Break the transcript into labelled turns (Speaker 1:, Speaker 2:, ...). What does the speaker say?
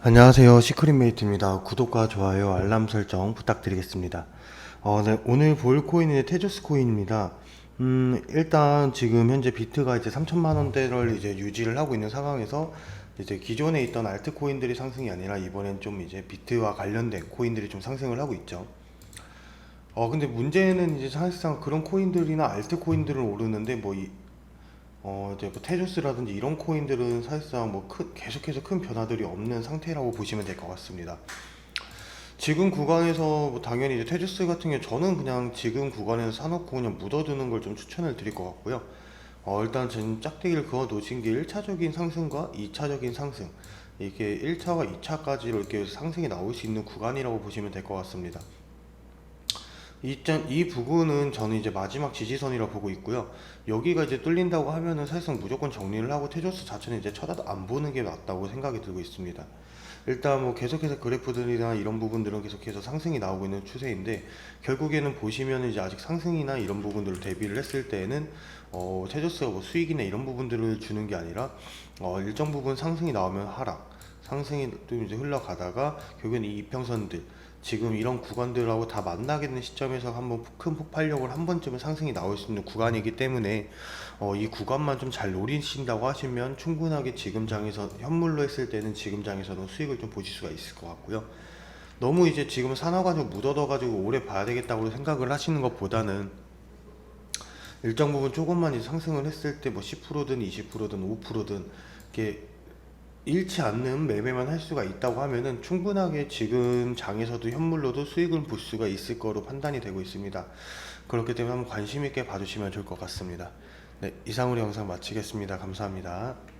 Speaker 1: 안녕하세요. 시크릿메이트입니다. 구독과 좋아요, 알람 설정 부탁드리겠습니다. 어, 네, 오늘 볼 코인은 테조스 코인입니다. 음, 일단 지금 현재 비트가 이제 3천만 원대를 이제 유지를 하고 있는 상황에서 이제 기존에 있던 알트 코인들이 상승이 아니라 이번엔 좀 이제 비트와 관련된 코인들이 좀 상승을 하고 있죠. 어, 근데 문제는 이제 사실상 그런 코인들이나 알트 코인들은 오르는데 뭐 이, 어, 이제 뭐 테조스라든지 이런 코인들은 사실상 뭐 큰, 계속해서 큰 변화들이 없는 상태라고 보시면 될 것 같습니다. 지금 구간에서 뭐 당연히 이제 테조스 같은 경우 저는 그냥 지금 구간에서 사놓고 그냥 묻어두는 걸 좀 추천을 드릴 것 같고요. 어, 일단 전 짝대기를 그어 놓으신 게 1차적인 상승과 2차적인 상승 이게 1차와 2차까지로 이렇게 상승이 나올 수 있는 구간이라고 보시면 될 것 같습니다. 이점 이 부분은 저는 이제 마지막 지지선이라 보고 있고요. 여기가 이제 뚫린다고 하면은 사실상 무조건 정리를 하고 테조스 자체는 이제 쳐다도 안 보는 게 낫다고 생각이 들고 있습니다. 일단 뭐 계속해서 그래프들이나 이런 부분들은 계속해서 상승이 나오고 있는 추세인데 결국에는 보시면 이제 아직 상승이나 이런 부분들을 대비를 했을 때에는 어, 테조스가 뭐 수익이나 이런 부분들을 주는 게 아니라 어, 일정 부분 상승이 나오면 하락, 상승이 또 이제 흘러가다가 결국에는 이 이평선들 지금 이런 구간들하고 다 만나게 되는 시점에서 한번 큰 폭발력을 한 번쯤은 상승이 나올 수 있는 구간이기 때문에 어, 이 구간만 좀 잘 노리신다고 하시면 충분하게 지금 장에서 현물로 했을 때는 지금 장에서는 수익을 좀 보실 수가 있을 것 같고요. 너무 이제 지금 사놔가지고 묻어둬가지고 오래 봐야 되겠다고 생각을 하시는 것보다는 일정 부분 조금만 이제 상승을 했을 때 뭐 10%든 20%든 5%든 이렇게 잃지 않는 매매만 할 수가 있다고 하면은 충분하게 지금 장에서도 현물로도 수익을 볼 수가 있을 거로 판단이 되고 있습니다. 그렇기 때문에 한번 관심 있게 봐주시면 좋을 것 같습니다. 네, 이상으로 영상 마치겠습니다. 감사합니다.